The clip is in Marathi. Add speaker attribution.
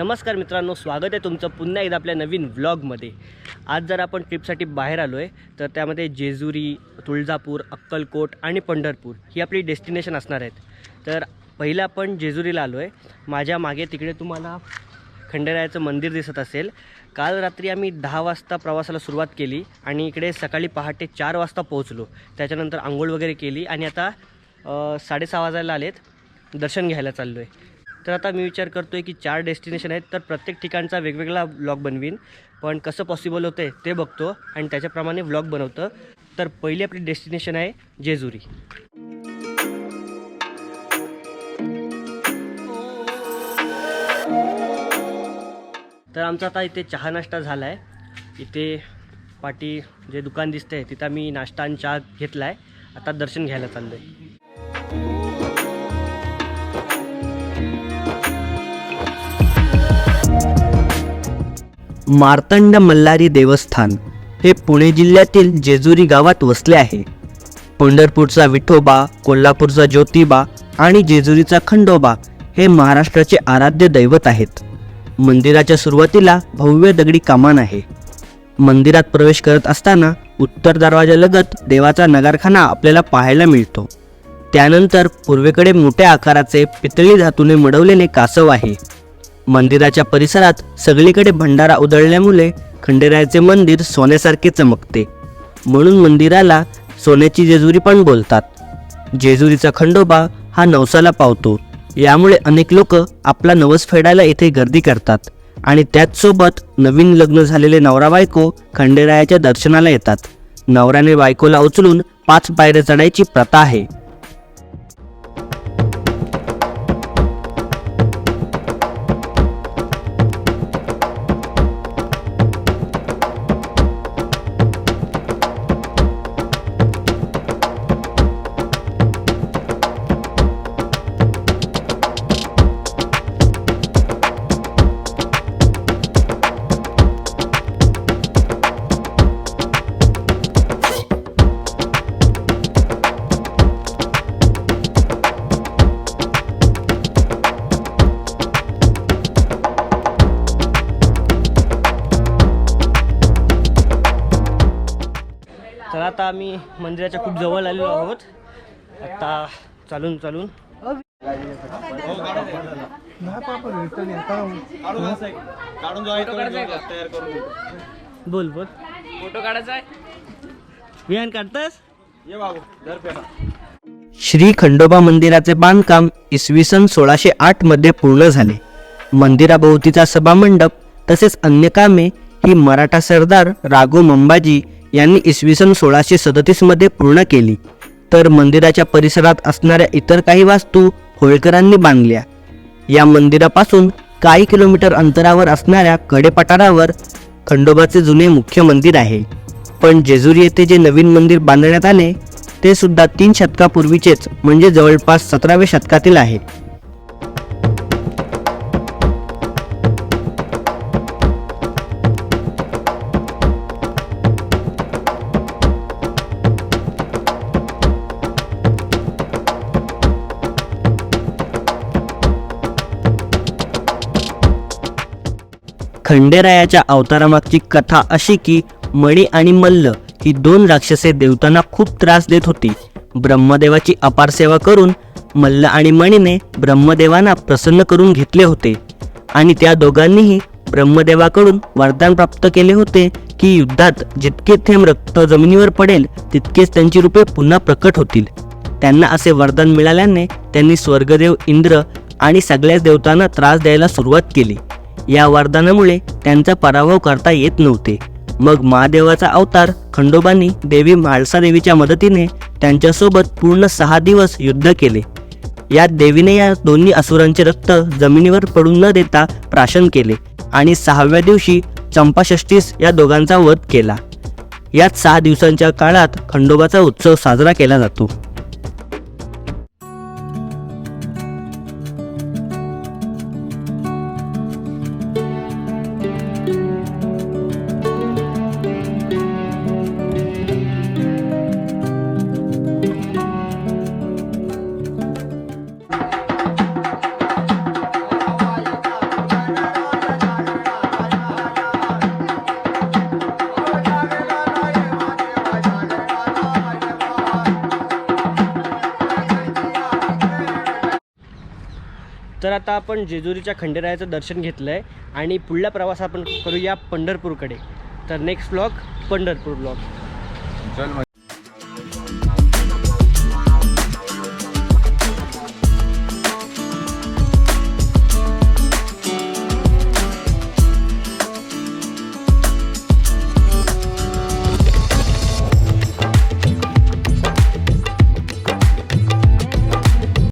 Speaker 1: नमस्कार मित्रांनो स्वागत आहे तुमचं पुन्हा एकदा आपल्या नवीन व्लॉगमध्ये. आज जर आपण ट्रिपसाठी बाहेर आलो आहे तर त्यामध्ये जेजुरी तुळजापूर अक्कलकोट आणि पंढरपूर ही आपली डेस्टिनेशन असणार आहेत. तर पहिलं आपण जेजुरीला आलो आहे माझ्या मागे तिकडे तुम्हाला खंडेरायाचं मंदिर दिसत असेल. काल रात्री आम्ही दहा वाजता प्रवासाला सुरुवात केली आणि इकडे सकाळी पहाटे चार वाजता पोहोचलो. त्याच्यानंतर आंघोळ वगैरे केली आणि आता साडेसहा वाजायला आलेत. दर्शन घ्यायला चाललो आहे तर आता मी विचार करतो आहे की चार डेस्टिनेशन आहेत तर प्रत्येक ठिकाणचा वेगवेगळा व्लॉग बनवीन. पण कसं पॉसिबल होतं आहे ते बघतो आणि त्याच्याप्रमाणे व्लॉग बनवतं. तर पहिली आपली डेस्टिनेशन आहे जेजुरी. तर आमचा आता इथे चहा नाश्ता झाला आहे इथे पाठी जे दुकान दिसतंय तिथं मी नाश्ता आणि चहा घेतला आहे आता दर्शन घ्यायला चाललो आहे मार्तंड मल्हारी देवस्थान हे पुणे जिल्ह्यातील जेजुरी गावात वसले आहे. पंढरपूरचा विठोबा कोल्हापूरचा ज्योतिबा आणि जेजुरीचा खंडोबा हे महाराष्ट्राचे आराध्य दैवत आहेत. मंदिराच्या सुरुवातीला भव्य दगडी कमान आहे. मंदिरात प्रवेश करत असताना उत्तर दरवाजालगत देवाचा नगारखाना आपल्याला पाहायला मिळतो. त्यानंतर पूर्वेकडे मोठ्या आकाराचे पितळी धातूने मडवलेले कासव आहे. मंदिराच्या परिसरात सगळीकडे भंडारा उधळल्यामुळे खंडेरायाचे मंदिर सोन्यासारखे चमकते. म्हणून मंदिराला सोन्याची जेजुरी पण बोलतात. जेजुरीचा खंडोबा हा नवसाला पावतो. यामुळे अनेक लोक आपला नवस फेडायला येथे गर्दी करतात आणि त्याचसोबत नवीन लग्न झालेले नवरा बायको खंडेरायाच्या दर्शनाला येतात. नवऱ्याने बायकोला उचलून पाच पायऱ्या चढायची प्रथा आहे. आता आम्ही मंदिराच्या खूप जवळ आलेलो आहोत. आता चालून चालून. बोल बोल.
Speaker 2: फोटो काढायचा
Speaker 1: विहान काढतास?
Speaker 2: ये बाबू दर पेटा
Speaker 1: श्री खंडोबा मंदिराचे बांधकाम इसवी सन सोळाशे आठमध्ये पूर्ण झाले. मंदिराभोवतीचा सभामंडप तसेच अन्य कामे ही मराठा सरदार राघो मंबाजी यांनी इसवी सन सोळाशे सदतीसमध्ये पूर्ण केली. तर मंदिराच्या परिसरात असणाऱ्या इतर काही वास्तू होळकरांनी बांधल्या. या मंदिरापासून काही किलोमीटर अंतरावर असणाऱ्या कडेपठारावर खंडोबाचे जुने मुख्य मंदिर आहे. पण जेजुरी येथे जे नवीन मंदिर बांधण्यात आले ते सुद्धा तीन शतकापूर्वीचेच म्हणजे जवळपास सतराव्या शतकातील आहे. खंडेरायाच्या अवतारामागची कथा अशी की मणी आणि मल्ल ही दोन राक्षसे देवतांना खूप त्रास देत होती. ब्रह्मदेवाची अपार सेवा करून मल्ल आणि मणीने ब्रह्मदेवांना प्रसन्न करून घेतले होते. आणि त्या दोघांनीही ब्रह्मदेवाकडून वरदान प्राप्त केले होते की युद्धात जितके थेंब रक्त जमिनीवर पडेल तितकेच त्यांची रूपे पुन्हा प्रकट होतील. त्यांना असे वरदान मिळाल्याने त्यांनी स्वर्गदेव इंद्र आणि सगळ्याच देवतांना त्रास द्यायला सुरुवात केली. या वरदानामुळे त्यांचा पराभव करता येत नव्हते. मग महादेवाचा अवतार खंडोबांनी देवी माळसादेवीच्या मदतीने त्यांच्यासोबत पूर्ण सहा दिवस युद्ध केले. यात देवीने या दोन्ही असुरांचे रक्त जमिनीवर पडून न देता प्राशन केले आणि सहाव्या दिवशी चंपाषष्टीस या दोघांचा वध केला. यात सहा दिवसांच्या काळात खंडोबाचा उत्सव साजरा केला जातो.
Speaker 2: तर आता आपण जेजुरीच्या खंडेरायाचं दर्शन घेतलं आहे आणि पुढला प्रवास आपण करूया पंढरपूरकडे. तर नेक्स्ट ब्लॉग पंढरपूर ब्लॉग
Speaker 3: चल